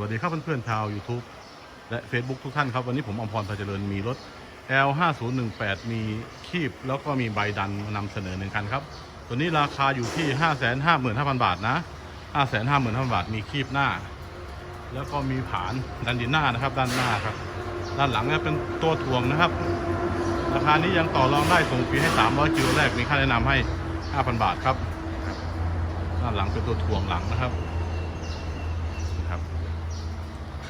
วัสดีครับเพื่อนๆชาว YouTube และ Facebook ทุกท่านครับ วันนี้ผมอมพรพาเจริญมีรถ L 5 0 1 8 มีคีบแล้วก็มีใบดันนำเสนอหนึ่งคันครับ ตัวนี้ราคาอยู่ที่ 555,000 บาทนะ 5 5 5 0 0 0 บาทมีคีบหน้า แล้วก็มีผานดันดินหน้านะครับ ด้านหน้าครับ ด้านหลังเนี่ยเป็นตัวถ่วงนะครับ ราคานี้ยังต่อรองได้ส่งฟรีให้ 300กิโลแรกมีค่าแนะนำให้ 5,000 บาทครับด้านหลังเป็นตัวถ่วงหลังนะครับ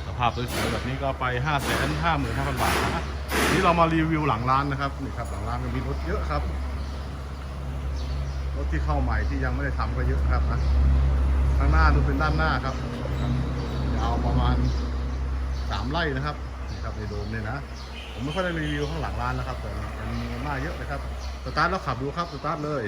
สภาพสวยๆแบบนี้ก็ไป 5 5 5 0 0 0 บาทนะนี่เรามารีวิวหลังร้านนะครับนี่ครับหลังร้านก็มีรถเยอะครับรถที่เข้าใหม่ที่ยังไม่ได้ทำก็เยอะครับนะข้างหน้าดูเป็นด้านหน้าครับยาวประมาณสามไร่นะครับนี่ครับในโดมเนี่ยนะผมไม่ค่อยได้รีวิวข้างหลังร้านนะครับแต่มันมีหน้าเยอะเลยครับสตาร์ทแล้วขับดูครับสตาร์ทเลย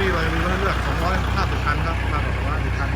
รี่เรามีรถเลือก250คันครับมากกว่า250คัน